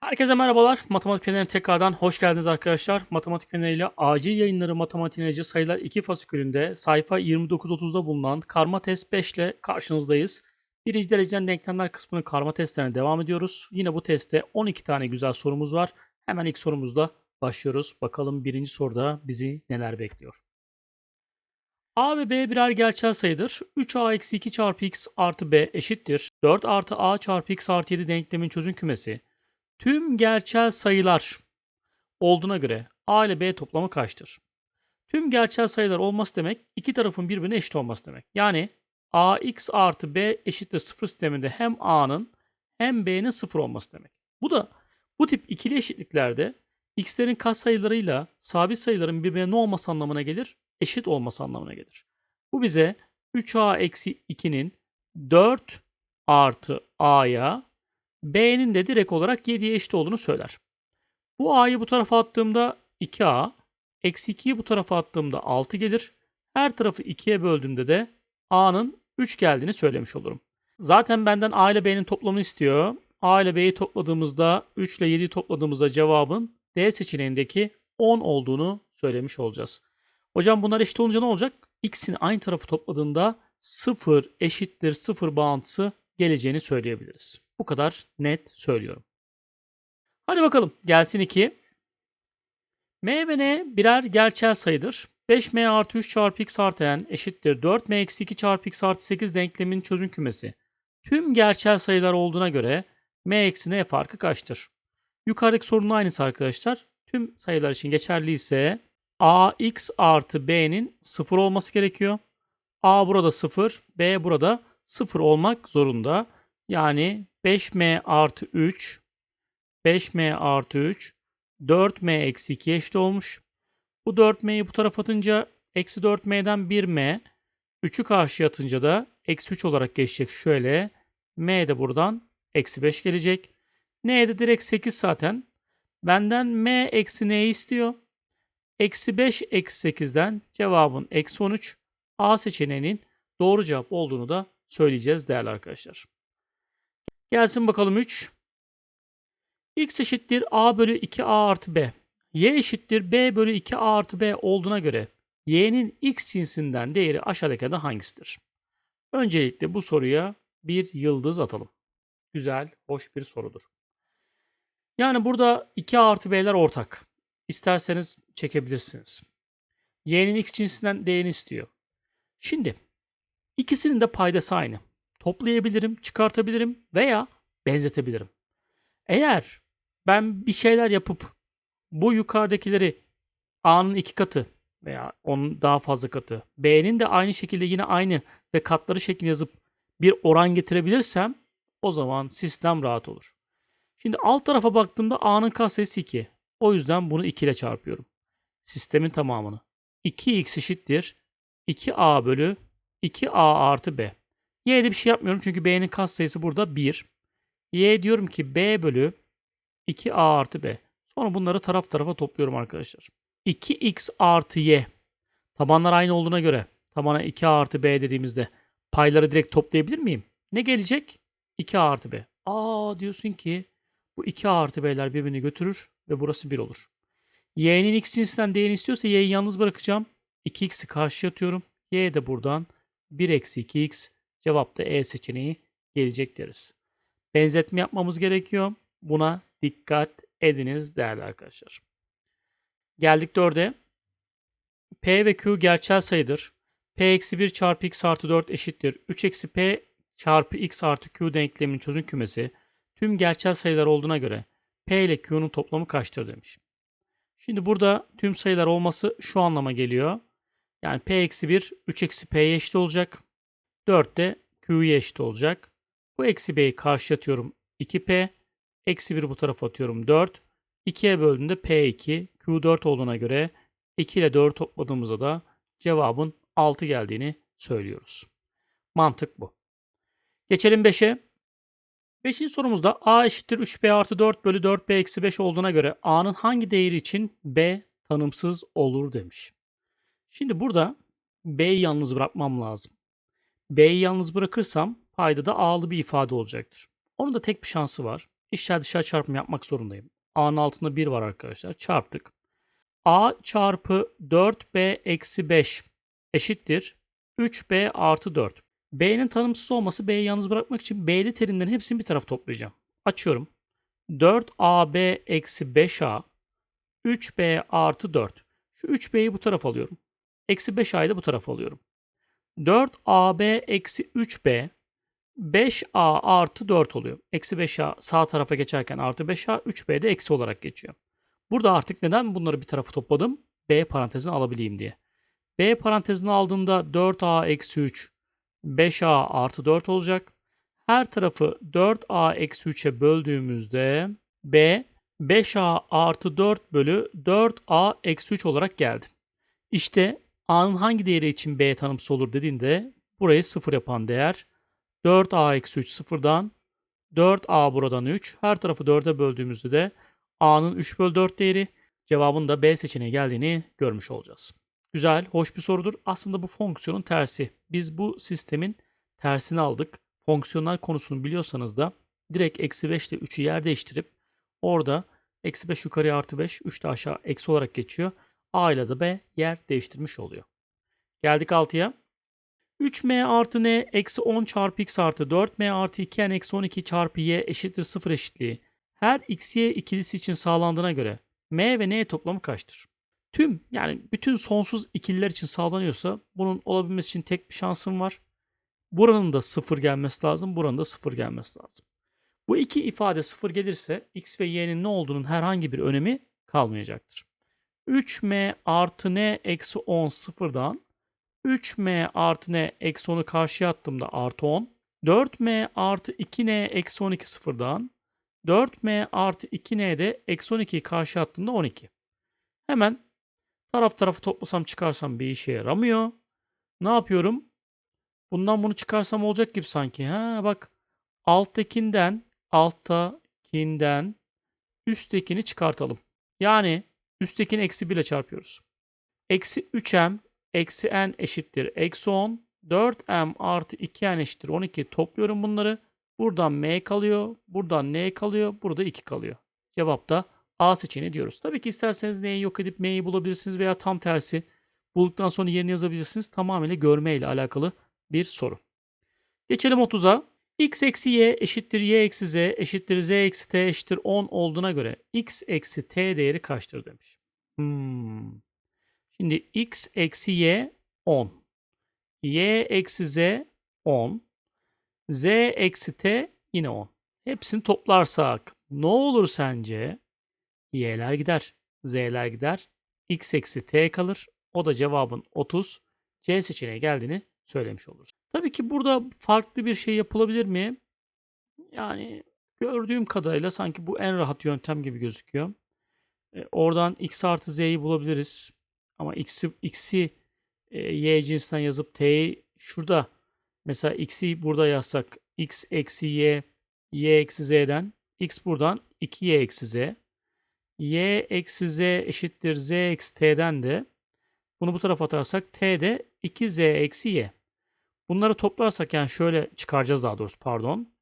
Herkese merhabalar. Matematik Feneri'ne tekrardan hoş geldiniz arkadaşlar. Matematik Feneri ile acil yayınları matematiğineci sayılar 2 fasikülünde sayfa 29-30'da bulunan karma test 5 ile karşınızdayız. Birinci dereceden denklemler kısmının karma testlerine devam ediyoruz. Yine bu testte 12 tane güzel sorumuz var. Hemen ilk sorumuzda başlıyoruz. Bakalım birinci soruda bizi neler bekliyor. A ve B birer gerçel sayıdır. 3A eksi 2 çarpı x artı b eşittir. 4 artı a çarpı x artı 7 denklemin çözüm kümesi. Tüm gerçel sayılar olduğuna göre a ile b toplamı kaçtır? Tüm gerçel sayılar olması demek iki tarafın birbirine eşit olması demek. Yani ax artı b eşittir 0 sisteminde hem a'nın hem b'nin 0 olması demek. Bu da bu tip ikili eşitliklerde x'lerin katsayılarıyla sabit sayıların birbirine ne olması anlamına gelir? Eşit olması anlamına gelir. Bu bize 3a eksi 2'nin 4 artı a'ya b'nin de direkt olarak 7'ye eşit olduğunu söyler. Bu a'yı bu tarafa attığımda 2a, eksi 2'yi bu tarafa attığımda 6 gelir. Her tarafı 2'ye böldüğümde de a'nın 3 geldiğini söylemiş olurum. Zaten benden a ile b'nin toplamını istiyor. a ile b'yi topladığımızda 3 ile 7'yi topladığımızda cevabın D seçeneğindeki 10 olduğunu söylemiş olacağız. Hocam bunlar eşit olunca ne olacak? X'in aynı tarafı topladığında 0 eşittir 0 bağıntısı geleceğini söyleyebiliriz. Bu kadar net söylüyorum. Hadi bakalım gelsin 2. M ve N birer gerçel sayıdır. 5M artı 3 çarpı X artı N eşittir 4M eksi 2 çarpı X artı 8 denklemin çözüm kümesi. Tüm gerçel sayılar olduğuna göre M eksi N farkı kaçtır? Yukarıdaki sorunun aynısı arkadaşlar. Tüm sayılar için geçerli ise AX artı B'nin 0 olması gerekiyor. A burada 0, B burada 0 olmak zorunda. Yani 5m artı 3 5m artı 3 4m eksi 2 eşit olmuş. Bu 4m'yi bu tarafa atınca eksi 4m'den 1m 3'ü karşıya atınca da eksi 3 olarak geçecek şöyle. m de buradan eksi 5 gelecek. n de direkt 8 zaten. Benden m eksi n istiyor. Eksi 5 eksi 8'den cevabın eksi 13. A seçeneğinin doğru cevap olduğunu da söyleyeceğiz değerli arkadaşlar. Gelsin bakalım 3. X eşittir A bölü 2A artı B. Y eşittir B bölü 2A artı B olduğuna göre Y'nin X cinsinden değeri aşağıdakilerden hangisidir? Öncelikle bu soruya bir yıldız atalım. Güzel, hoş bir sorudur. Yani burada 2A artı B'ler ortak. İsterseniz çekebilirsiniz. Y'nin X cinsinden değerini istiyor. Şimdi ikisinin de paydası aynı toplayabilirim, çıkartabilirim veya benzetebilirim. Eğer ben bir şeyler yapıp bu yukarıdakileri A'nın iki katı veya onun daha fazla katı, B'nin de aynı şekilde yine aynı ve katları şeklinde yazıp bir oran getirebilirsem o zaman sistem rahat olur. Şimdi alt tarafa baktığımda A'nın katsayısı 2. O yüzden bunu 2 ile çarpıyorum. Sistemin tamamını. 2x eşittir 2a bölü 2a artı b. Y'de bir şey yapmıyorum çünkü B'nin katsayısı burada 1. Y diyorum ki B bölü 2A artı B. Sonra bunları taraf tarafa topluyorum arkadaşlar. 2X artı Y. Tabanlar aynı olduğuna göre tabana 2A artı B dediğimizde payları direkt toplayabilir miyim? Ne gelecek? 2A artı B. Aa diyorsun ki bu 2A artı B'ler birbirini götürür ve burası 1 olur. Y'nin X cinsinden değerini istiyorsa Y'yi yalnız bırakacağım. 2X'i karşıya atıyorum. Y de buradan 1 eksi 2X Cevap da E seçeneği gelecek deriz. Benzetme yapmamız gerekiyor. Buna dikkat ediniz değerli arkadaşlar. Geldik 4'e. P ve Q gerçel sayıdır. P eksi 1 çarpı x artı 4 eşittir. 3 eksi P çarpı x artı Q denkleminin çözüm kümesi tüm gerçel sayılar olduğuna göre P ile Q'nun toplamı kaçtır demiş. Şimdi burada tüm sayılar olması şu anlama geliyor. Yani P eksi 1 3 eksi P'ye eşit olacak. 4 de Q'ye eşit olacak. Bu eksi B'yi karşı atıyorum 2P. Eksi 1 bu tarafa atıyorum 4. 2'ye böldüğümde P2, Q4 olduğuna göre 2 ile 4 topladığımızda da cevabın 6 geldiğini söylüyoruz. Mantık bu. Geçelim 5'e. 5. sorumuzda A eşittir 3B artı 4 bölü 4B eksi 5 olduğuna göre A'nın hangi değeri için B tanımsız olur demiş. Şimdi burada B'yi yalnız bırakmam lazım. B'yi yalnız bırakırsam payda da A'lı bir ifade olacaktır. Onun da tek bir şansı var. İçler dışarı çarpımı yapmak zorundayım. A'nın altında 1 var arkadaşlar. Çarptık. A çarpı 4B eksi 5 eşittir. 3B artı 4. B'nin tanımsız olması B'yi yalnız bırakmak için B'li terimlerin hepsini bir tarafa toplayacağım. Açıyorum. 4AB eksi 5A 3B artı 4. Şu 3B'yi bu tarafa alıyorum. Eksi 5A'yı da bu tarafa alıyorum. 4AB eksi 3B 5A artı 4 oluyor. Eksi 5A sağ tarafa geçerken artı 5A 3B de eksi olarak geçiyor. Burada artık neden bunları bir tarafa topladım? B parantezini alabileyim diye. B parantezini aldığımda 4A eksi 3 5A artı 4 olacak. Her tarafı 4A eksi 3'e böldüğümüzde B 5A artı 4 bölü 4A eksi 3 olarak geldi. İşte A'nın hangi değeri için B tanımsız olur dediğinde burayı 0 yapan değer 4A eksi 3 sıfırdan 4A buradan 3. Her tarafı 4'e böldüğümüzde de A'nın 3 bölü 4 değeri cevabın da B seçeneği geldiğini görmüş olacağız. Güzel, hoş bir sorudur. Aslında bu fonksiyonun tersi. Biz bu sistemin tersini aldık. Fonksiyonel konusunu biliyorsanız da direkt eksi 5 ile 3'ü yer değiştirip orada eksi 5 yukarıya artı 5, 3 de aşağı eksi olarak geçiyor. A ile de B yer değiştirmiş oluyor. Geldik 6'ya. 3m artı n eksi 10 çarpı x artı 4m artı 2n eksi 12 çarpı y eşittir 0 eşitliği. Her x, y ikilisi için sağlandığına göre m ve n toplamı kaçtır? Tüm yani bütün sonsuz ikililer için sağlanıyorsa bunun olabilmesi için tek bir şansım var. Buranın da 0 gelmesi lazım. Buranın da 0 gelmesi lazım. Bu iki ifade 0 gelirse x ve y'nin ne olduğunun herhangi bir önemi kalmayacaktır. 3m artı n eksi 10 sıfırdan 3m artı n eksi 10'u karşıya attığımda artı 10. 4m artı 2n eksi 12 sıfırdan 4m artı 2n de eksi 12'yi karşıya attığımda 12. Hemen taraf tarafı toplasam çıkarsam bir işe yaramıyor. Ne yapıyorum? Bundan bunu çıkarsam olacak gibi sanki. Ha bak alttakinden alttakinden üsttekini çıkartalım. Yani üsttekini eksi 1 ile çarpıyoruz. Eksi 3m eksi n eşittir eksi 10. 4m artı 2n eşittir 12 topluyorum bunları. Buradan m kalıyor. Buradan n kalıyor. Burada 2 kalıyor. Cevap da A seçeneği diyoruz. Tabii ki isterseniz n'yi yok edip m'yi bulabilirsiniz veya tam tersi bulduktan sonra yerini yazabilirsiniz. Tamamıyla görme ile alakalı bir soru. Geçelim 30'a. X eksi y eşittir y eksi z eşittir z eksi t eşittir 10 olduğuna göre x eksi t değeri kaçtır demiş. Hmm. Şimdi x eksi y 10. y eksi z 10. z eksi t yine 10. Hepsini toplarsak ne olur sence? y'ler gider. z'ler gider. x eksi t kalır. O da cevabın 30. C seçeneği geldiğini söylemiş oluruz. Tabii ki burada farklı bir şey yapılabilir mi? Yani gördüğüm kadarıyla sanki bu en rahat yöntem gibi gözüküyor. E, oradan x artı z'yi bulabiliriz. Ama x'i, x'i e, y cinsinden yazıp t'yi şurada mesela x'i burada yazsak x eksi y y eksi z'den x buradan 2y eksi z y eksi z eşittir z eksi t'den de bunu bu tarafa atarsak t de 2z eksi y. Bunları toplarsak yani şöyle çıkaracağız daha doğrusu pardon.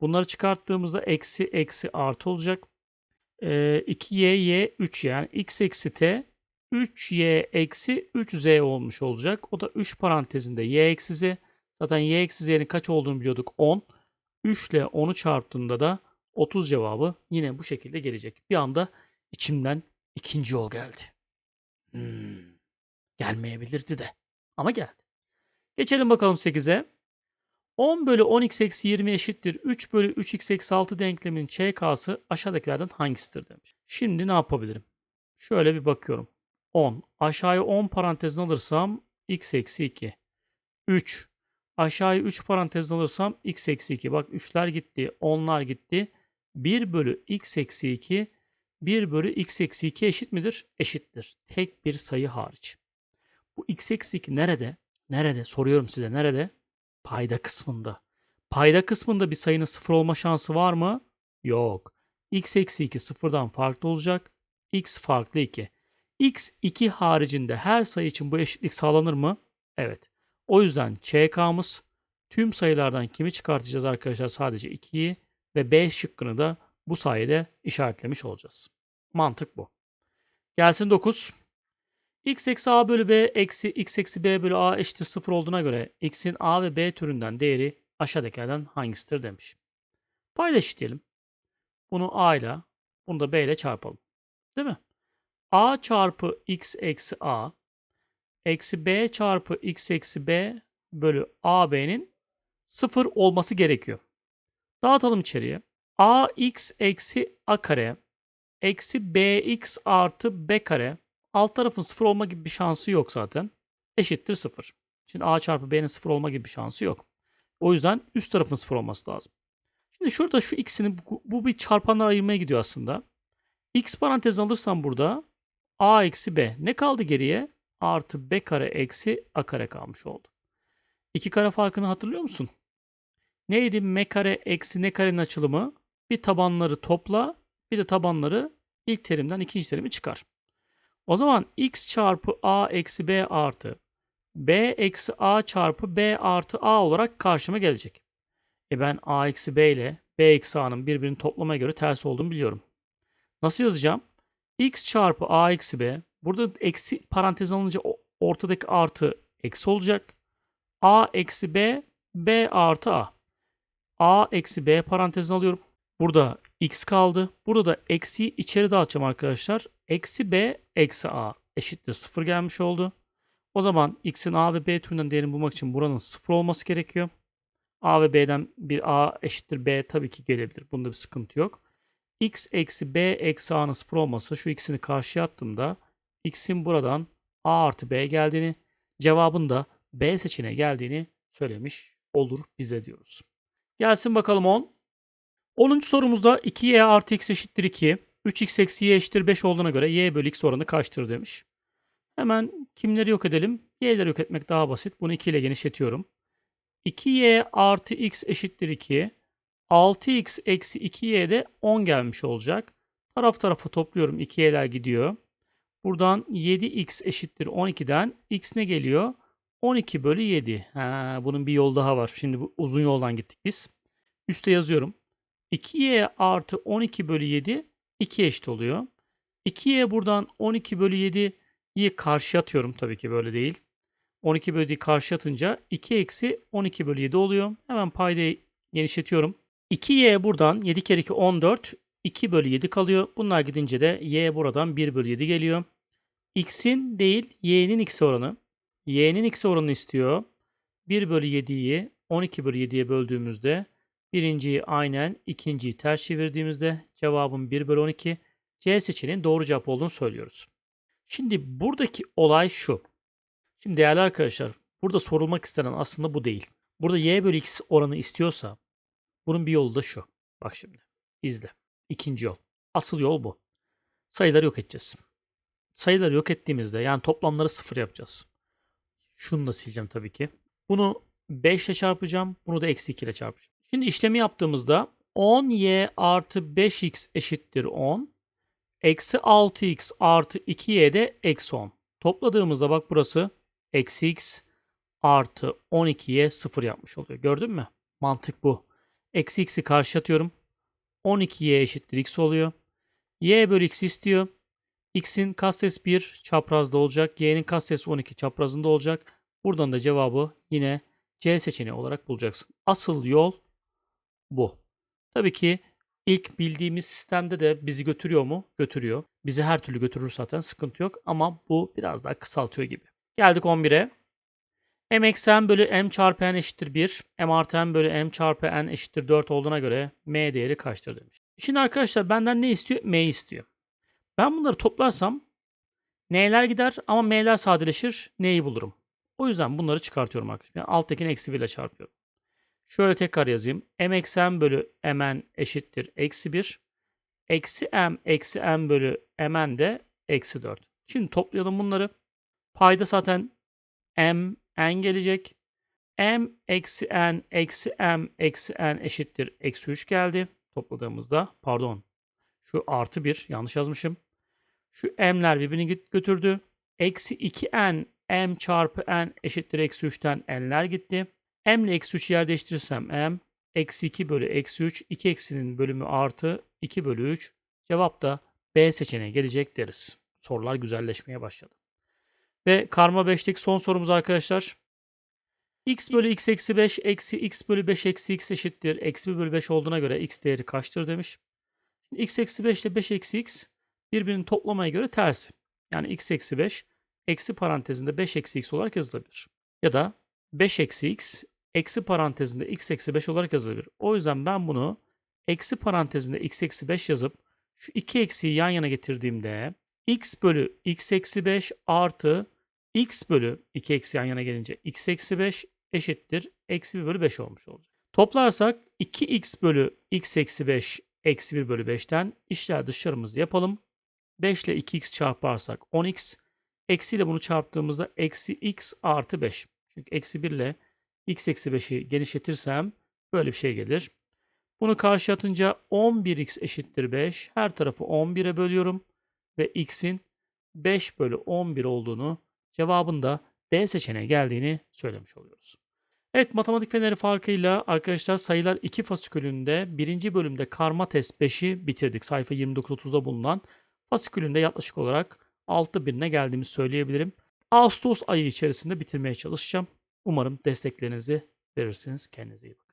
Bunları çıkarttığımızda eksi eksi artı olacak. Ee, 2y y 3 yani x eksi t 3y eksi 3z olmuş olacak. O da 3 parantezinde y eksi z. Zaten y eksi z'nin kaç olduğunu biliyorduk 10. 3 ile 10'u çarptığında da 30 cevabı yine bu şekilde gelecek. Bir anda içimden ikinci yol geldi. Hmm. Gelmeyebilirdi de. Ama geldi. Geçelim bakalım 8'e. 10 bölü 10x eksi 20 eşittir 3 bölü 3x eksi 6 denkleminin ÇK'sı aşağıdakilerden hangisidir demiş. Şimdi ne yapabilirim? Şöyle bir bakıyorum. 10. Aşağıya 10 parantezini alırsam x eksi 2. 3. Aşağıya 3 parantezini alırsam x eksi 2. Bak 3'ler gitti. 10'lar gitti. 1 bölü x eksi 2 1 bölü x eksi 2 eşit midir? Eşittir. Tek bir sayı hariç. Bu x eksi 2 nerede? Nerede? Soruyorum size nerede? Payda kısmında. Payda kısmında bir sayının sıfır olma şansı var mı? Yok. x eksi 2 sıfırdan farklı olacak. x farklı 2. x 2 haricinde her sayı için bu eşitlik sağlanır mı? Evet. O yüzden ÇK'mız tüm sayılardan kimi çıkartacağız arkadaşlar? Sadece 2'yi ve B şıkkını da bu sayede işaretlemiş olacağız. Mantık bu. Gelsin 9. x eksi a bölü b eksi x eksi b bölü a eşittir 0 olduğuna göre x'in a ve b türünden değeri aşağıdakilerden hangisidir demiş. Payda eşitleyelim. Bunu a ile bunu da b ile çarpalım. Değil mi? a çarpı x eksi a eksi b çarpı x eksi b bölü ab'nin 0 olması gerekiyor. Dağıtalım içeriye. ax eksi a kare eksi bx artı b kare alt tarafın 0 olma gibi bir şansı yok zaten. Eşittir 0. Şimdi a çarpı b'nin 0 olma gibi bir şansı yok. O yüzden üst tarafın 0 olması lazım. Şimdi şurada şu ikisini bu, bir çarpanlar ayırmaya gidiyor aslında. x parantez alırsam burada a eksi b. Ne kaldı geriye? Artı b kare eksi a kare kalmış oldu. İki kare farkını hatırlıyor musun? Neydi m kare eksi n karenin açılımı? Bir tabanları topla bir de tabanları ilk terimden ikinci terimi çıkar. O zaman x çarpı a eksi b artı b eksi a çarpı b artı a olarak karşıma gelecek. E ben a eksi b ile b eksi a'nın birbirini toplamaya göre ters olduğunu biliyorum. Nasıl yazacağım? x çarpı a eksi b. Burada eksi parantez alınca ortadaki artı eksi olacak. a eksi b, b artı a. a eksi b parantezini alıyorum. Burada x kaldı. Burada da eksiyi içeri dağıtacağım arkadaşlar. Eksi b eksi a eşittir 0 gelmiş oldu. O zaman x'in a ve b türünden değerini bulmak için buranın 0 olması gerekiyor. a ve b'den bir a eşittir b tabii ki gelebilir. Bunda bir sıkıntı yok. x eksi b eksi a'nın 0 olması şu ikisini karşıya attığımda x'in buradan a artı b geldiğini cevabın da b seçeneğe geldiğini söylemiş olur bize diyoruz. Gelsin bakalım 10. 10. sorumuzda 2y artı x eşittir 2. 3x eksi y eşittir 5 olduğuna göre y bölü x oranı kaçtır demiş. Hemen kimleri yok edelim? Y'leri yok etmek daha basit. Bunu 2 ile genişletiyorum. 2y artı x eşittir 2. 6x eksi 2y de 10 gelmiş olacak. Taraf tarafa topluyorum. 2y'ler gidiyor. Buradan 7x eşittir 12'den x ne geliyor? 12 bölü 7. Ha, bunun bir yol daha var. Şimdi bu uzun yoldan gittik biz. Üste yazıyorum. 2y artı 12 bölü 7 2 eşit oluyor. 2y buradan 12 bölü 7'yi karşı atıyorum tabii ki böyle değil. 12 bölü 7'yi karşı atınca 2 eksi 12 bölü 7 oluyor. Hemen paydayı genişletiyorum. 2y buradan 7 kere 2 14. 2 bölü 7 kalıyor. Bunlar gidince de y buradan 1 bölü 7 geliyor. x'in değil y'nin x oranı. y'nin x oranını istiyor. 1 bölü 7'yi 12 bölü 7'ye böldüğümüzde Birinciyi aynen, ikinciyi ters çevirdiğimizde cevabın 1 bölü 12 C seçeneğinin doğru cevap olduğunu söylüyoruz. Şimdi buradaki olay şu. Şimdi değerli arkadaşlar burada sorulmak istenen aslında bu değil. Burada y bölü x oranı istiyorsa bunun bir yolu da şu. Bak şimdi izle. İkinci yol. Asıl yol bu. Sayıları yok edeceğiz. Sayıları yok ettiğimizde yani toplamları sıfır yapacağız. Şunu da sileceğim tabii ki. Bunu 5 ile çarpacağım. Bunu da eksi 2 ile çarpacağım. Şimdi işlemi yaptığımızda 10y artı 5x eşittir 10. Eksi 6x artı 2y de eksi 10. Topladığımızda bak burası eksi x artı 12y 0 yapmış oluyor. Gördün mü? Mantık bu. Eksi x'i karşı atıyorum. 12y eşittir x oluyor. y bölü x istiyor. x'in katsayısı 1 çaprazda olacak. y'nin katsayısı 12 çaprazında olacak. Buradan da cevabı yine C seçeneği olarak bulacaksın. Asıl yol bu. Tabii ki ilk bildiğimiz sistemde de bizi götürüyor mu? Götürüyor. Bizi her türlü götürür zaten sıkıntı yok ama bu biraz daha kısaltıyor gibi. Geldik 11'e. m eksi n bölü m çarpı n eşittir 1. m artı n bölü m çarpı n eşittir 4 olduğuna göre m değeri kaçtır demiş. Şimdi arkadaşlar benden ne istiyor? m istiyor. Ben bunları toplarsam n'ler gider ama m'ler sadeleşir. n'yi bulurum. O yüzden bunları çıkartıyorum arkadaşlar. Yani alttakini eksi 1 ile çarpıyorum. Şöyle tekrar yazayım. m eksi m bölü mn eşittir eksi 1. Eksi m eksi m bölü mn de eksi 4. Şimdi toplayalım bunları. Payda zaten m n gelecek. m eksi n eksi m eksi n eşittir eksi 3 geldi. Topladığımızda pardon şu artı 1 yanlış yazmışım. Şu m'ler birbirini götürdü. Eksi 2n m çarpı n eşittir eksi 3'ten n'ler gitti m ile eksi 3 yer değiştirirsem m eksi 2 bölü eksi 3 2 eksinin bölümü artı 2 bölü 3. Cevap da B seçeneği gelecek deriz. Sorular güzelleşmeye başladı. Ve karma 5'teki son sorumuz arkadaşlar. x bölü x eksi 5 eksi x bölü 5 eksi x eşittir. Eksi 1 bölü 5 olduğuna göre x değeri kaçtır demiş. Şimdi x eksi 5 ile 5 eksi x birbirinin toplamaya göre tersi. Yani x eksi 5 eksi parantezinde 5 eksi x olarak yazılabilir. Ya da 5 eksi x eksi parantezinde x eksi 5 olarak yazılabilir. O yüzden ben bunu eksi parantezinde x eksi 5 yazıp şu iki eksiği yan yana getirdiğimde x bölü x eksi 5 artı x bölü 2 eksi yan yana gelince x eksi 5 eşittir eksi 1 bölü 5 olmuş olacak. Toplarsak 2x bölü x eksi 5 eksi 1 bölü 5'ten işler dışlarımızı yapalım. 5 ile 2x çarparsak 10x. Eksi ile bunu çarptığımızda eksi x artı 5. Çünkü eksi 1 ile x eksi 5'i genişletirsem böyle bir şey gelir. Bunu karşı atınca 11x eşittir 5. Her tarafı 11'e bölüyorum. Ve x'in 5 bölü 11 olduğunu cevabında D seçeneği geldiğini söylemiş oluyoruz. Evet matematik feneri farkıyla arkadaşlar sayılar 2 fasikülünde birinci bölümde karma test 5'i bitirdik. Sayfa 29-30'da bulunan fasikülünde yaklaşık olarak 6 birine geldiğimizi söyleyebilirim. Ağustos ayı içerisinde bitirmeye çalışacağım. Umarım desteklerinizi verirsiniz. Kendinize iyi bakın.